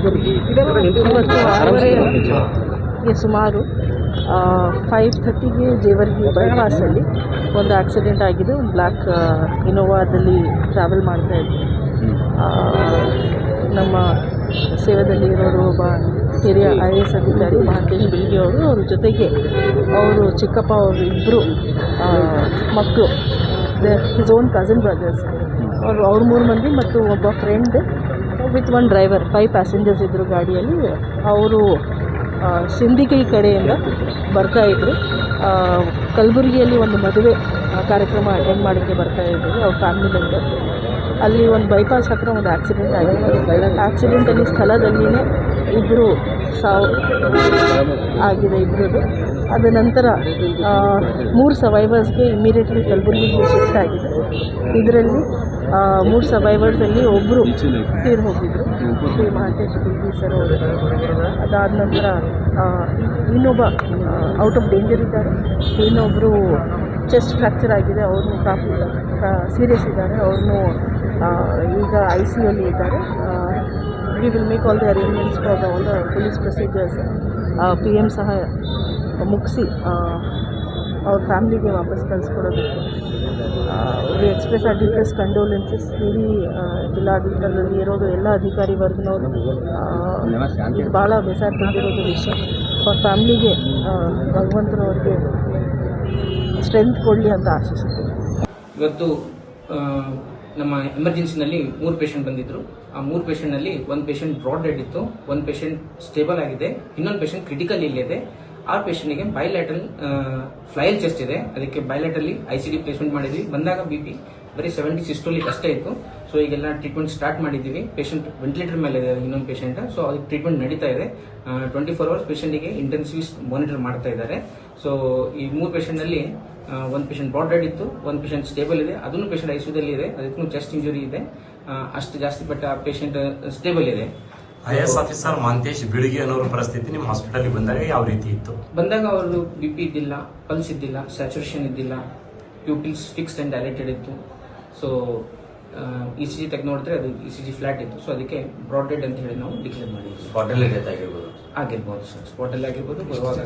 ಇವತ್ತು ಸುಮಾರು ಫೈವ್ ಥರ್ಟಿಗೆ ಜೇವರ್ಗಿ ಬೈಪಾಸಲ್ಲಿ ಒಂದು ಆಕ್ಸಿಡೆಂಟ್ ಆಗಿದೆ. ಒಂದು ಬ್ಲ್ಯಾಕ್ ಇನೋವಾದಲ್ಲಿ ಟ್ರಾವೆಲ್ ಮಾಡ್ತಾ ಇದ್ವಿ ನಮ್ಮ ಸೇವೆದಲ್ಲಿ ಇರೋರು ಒಬ್ಬ ಹಿರಿಯ ಐ ಎ ಎಸ್ ಅಧಿಕಾರಿ ಮಹಾಂತೇಶ್ ಬಿಲ್ಗಿ ಅವರು ಅವ್ರ ಜೊತೆಗೆ ಅವರು ಚಿಕ್ಕಪ್ಪ ಅವರು ಇಬ್ಬರು ಮಕ್ಕಳು ಹಿಸ್ ಓನ್ ಕಸಿನ್ ಬ್ರದರ್ಸ್ ಅವರು ಅವ್ರ ಮೂರು ಮಂದಿ ಮತ್ತು ಒಬ್ಬ friend with one driver five passengers ಇದ್ದರು ಗಾಡಿಯಲ್ಲಿ. ಅವರು ಸಿಂದಿಗಿ ಕಡೆಯಿಂದ ಬರ್ತಾ ಇದ್ದರು ಕಲಬುರಗಿಯಲ್ಲಿ ಒಂದು ಮದುವೆ ಕಾರ್ಯಕ್ರಮ ಅಟೆಂಡ್ ಮಾಡೋಕ್ಕೆ ಬರ್ತಾ ಇದ್ದರು ಅವ್ರ ಫ್ಯಾಮಿಲಿ ಮೆಂಬರ್ ಅಲ್ಲಿ ಒಂದು ಬೈಪಾಸ್ ಹತ್ರ ಒಂದು ಆಕ್ಸಿಡೆಂಟ್ ಆಗಿದೆ. ಆ್ಯಕ್ಸಿಡೆಂಟಲ್ಲಿ ಸ್ಥಳದಲ್ಲಿಯೇ ಇಬ್ಬರು ಸಾವು ಆಗಿದೆ ಇಬ್ಬರದು ಅದ ನಂತರ ಮೂರು ಸರ್ವೈವರ್ಸ್ಗೆ ಇಮಿಡಿಯೇಟ್ಲಿ ಕಲಬುರಗಿಗೆ ಶಿಫ್ಟ್ ಆಗಿದೆ. ಇದರಲ್ಲಿ ಮೂರು ಸರ್ವೈವರ್ಸಲ್ಲಿ ಒಬ್ಬರು ತೀರ್ ಹೋಗಿದ್ದರು ಶ್ರೀ ಮಹಾಂತೇಶ್ ಬಿಲ್ಗಿ ಸರ್ ಅವರು. ಅದಾದ ನಂತರ ಇನ್ನೊಬ್ಬ ಔಟ್ ಆಫ್ ಡೇಂಜರ್ ಇದ್ದಾರೆ. ಇನ್ನೊಬ್ಬರು ಚೆಸ್ಟ್ ಫ್ರ್ಯಾಕ್ಚರ್ ಆಗಿದೆ. ಅವ್ರನ್ನು ಕಾಫಿ ಸೀರಿಯಸ್ ಇದ್ದಾರೆ. ಅವ್ರನ್ನು ಈಗ ಐ ಸಿ ಯಲ್ಲಿ ಇದ್ದಾರೆ. We will make all the arrangements for the all police procedures P M ಸಹ ಮುಗಿಸಿ ಅವ್ರ ಫ್ಯಾಮ್ಲಿಗೆ ವಾಪಸ್ ಕಳಿಸ್ಕೊಡೋದಕ್ಕೆ we express our deepest condolences ಇಡೀ ಜಿಲ್ಲಾಡಳಿತದಲ್ಲಿ ಇರೋದು ಎಲ್ಲ ಅಧಿಕಾರಿ ವರ್ಗನವರು. ಭಾಳ ಬೇಸರ ತಂದಿರೋದು ವಿಷಯ. ಅವ್ರ ಫ್ಯಾಮ್ಲಿಗೆ ಭಗವಂತರವ್ರಿಗೆ ಸ್ಟ್ರೆಂತ್ ಕೊಡಲಿ ಅಂತ ಆಶಿಸುತ್ತೇನೆ ಇವತ್ತು ನಮ್ಮ ಎಮರ್ಜೆನ್ಸಿನಲ್ಲಿ ಮೂರು ಪೇಷಂಟ್ ಬಂದಿದ್ರು. ಆ ಮೂರು ಪೇಷಂಟ್ನಲ್ಲಿ ಒಂದು ಪೇಷಂಟ್ ಬ್ರಾಡ್ ಡೆಡ್ ಇತ್ತು ಒಂದು ಪೇಷಂಟ್ ಸ್ಟೇಬಲ್ ಆಗಿದೆ, ಇನ್ನೊಂದು ಪೇಷಂಟ್ ಕ್ರಿಟಿಕಲ್ ಇಲ್ಲಿದೆ ಆ ಪೇಷಂಟ್ಗೆ ಬೈಲ್ಯಾಟ್ರಲ್ ಫ್ಲೈಲ್ ಚೆಸ್ಟ್ ಇದೆ. ಅದಕ್ಕೆ bilaterally I C D placement ಮಾಡಿದ್ವಿ. ಬಂದಾಗ ಬಿ ಪಿ ಬರೀ ಸೆವೆಂಟಿ ಸಿಸ್ಟೋಲಿಕ್ ಅಷ್ಟೇ ಇತ್ತು. ಸೊ ಈಗೆಲ್ಲ ಟ್ರೀಟ್ಮೆಂಟ್ ಸ್ಟಾರ್ಟ್ ಮಾಡಿದ್ದೀವಿ. ಪೇಷಂಟ್ ವೆಂಟಿಲೇಟರ್ ಮೇಲೆ ಇದೆ ಇನ್ನೊಂದು ಪೇಷಂಟ್ ಸೊ ಅದಕ್ಕೆ ಟ್ರೀಟ್ಮೆಂಟ್ ನಡೀತಾ ಇದೆ. ಟ್ವೆಂಟಿ ಫೋರ್ ಅವರ್ಸ್ ಪೇಷಂಟಿಗೆ ಇಂಟೆನ್ಸಿವ್ ಮಾನಿಟರ್ ಮಾಡ್ತಾ ಇದ್ದಾರೆ. ಸೊ ಈ ಮೂರು ಪೇಷಂಟ್ನಲ್ಲಿ ಒಂದು ಪೇಷಂಟ್ ಬ್ರಾಡ್ ಡೆಡ್ ಇತ್ತು ಒಂದು ಪೇಷಂಟ್ ಸ್ಟೇಬಲ್ ಇದೆ ಅದನ್ನು ಪೇಷಂಟ್ ಐಸಿಯುದಲ್ಲಿ ಇದೆ ಅದಕ್ಕೂ ಚೆಸ್ಟ್ ಇಂಜುರಿ ಇದೆ. ಅಷ್ಟು ಜಾಸ್ತಿ ಬಟ್ ಆ ಪೇಷಂಟ್ ಸ್ಟೇಬಲ್ ಇದೆ. I S officer Mantesh Biligi ಅನ್ನೋ ಪರಿಸ್ಥಿತಿ ನಿಮ್ಮ ಹಾಸ್ಪಿಟಲ್ಗೆ ಬಂದಾಗ ಯಾವ ರೀತಿ ಇತ್ತು? ಬಂದಾಗ ಅವರು ಬಿ ಪಿ ಇದ್ದಿಲ್ಲ ಪಲ್ಸ್ ಇದ್ದಿಲ್ಲ ಸ್ಯಾಚುರೇಷನ್ ಇದ್ದಿಲ್ಲ ಪ್ಯೂಪಿಲ್ಸ್ ಫಿಕ್ಸ್ಡ್ ಅಂಡ್ ಡೈಲೆಟೆಡ್ ಇತ್ತು. ಸೊ ಇ ಸಿ ಜಿ ತೆಗೆದು ನೋಡಿದ್ರೆ ಅದು ಇ ಸಿ ಜಿ ಫ್ಲಾಟ್ ಇತ್ತು. ಸೊ ಅದಕ್ಕೆ ಬ್ರಾಡ್ ಡೆಡ್ ಅಂತ ಹೇಳಿ ನಾವು ಡಿಕ್ಲೇರ್ ಮಾಡಿದ್ವಿ. ಸ್ಪಾಟಲ್ಲಿ ಡೆತ್ ಆಗಿರ್ಬೋದು. ಆಗಿರ್ಬೋದು ಸರ್ ಸ್ಪಾಟಲ್ಲಿ ಆಗಿರ್ಬೋದು ಬರುವಾಗ